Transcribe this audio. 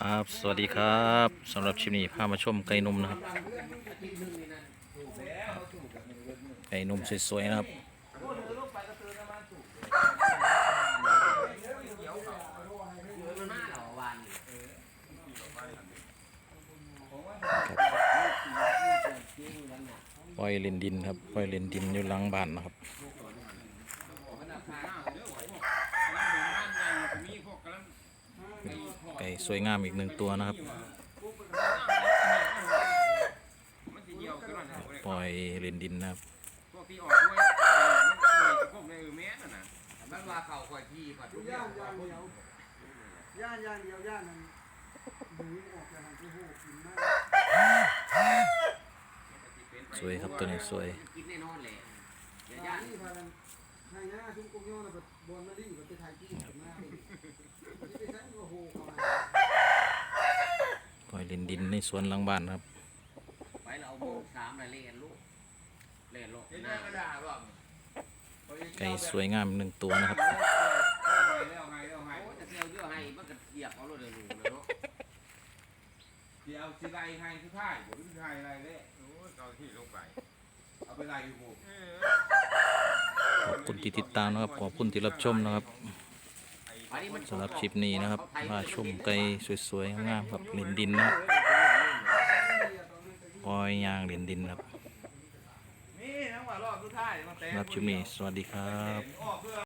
ครับ สวัสดีครับสำหรับชิปนี้พามาชมไก่นมนะครับ ไก่นมสวยๆนะครับปล่อยเลนดินครับปล่อยเลนดินอยู่หลังบ้านนะครับ ไก่สวยงามอีกหนึ่งตัวนะครับ ปล่อยเลนดินนะครับพวกที่ออกด้วยเออมันเลยพวกในเออแม่นั่นน่ะมันว่าเขาคอยพี่ก่อนย่านย่านเดียวย่านย่านเดียวย่านนั้นหมูออกจากหันที่หูกินมากสวยครับตัวนี้สวยกินแน่นอนเลยย่านี่พากันให้หน้าชุ่มกุ้งย่อนะแบบบอลมาดิแบบไปถ่ายที่มากเลยที่ไปใช้ก็โหเข้ามา ปล่อย เลนดินในสวนหลังบ้านนะครับไปเราเอาโมงสามเลยเล่นลูกเล่นลูกเห็นหหน้าน้ากระดาษบ้างไก่สวยงามหนึ่งตัวนะครับแล้วไงแล้วไงแล้วไงโอ้จะเซลเยอะให้มันก็เหยียบเอาเลยเลยลูกเลยเนาะเดี๋ยวสิไลให้ทุกท่ายผมทุกท่ายอะไรเลยโอ้ยเอาที่ลงไปเอาไปไล่อยู่ผมขอบคุณที่ติดตามนะครับขอบคุณที่รับชมนะครับอันนี้มัน สำหรับคลิปนี้นะครับมาชมไก่สวยๆงามๆครับเลนดินนะครับปล่อยยางเลนดินครับนี่ทั้งว่ารอบทุกท่ายมันเต็มสำหรับคลิปนี้สวัสดีครับออกเพื่อ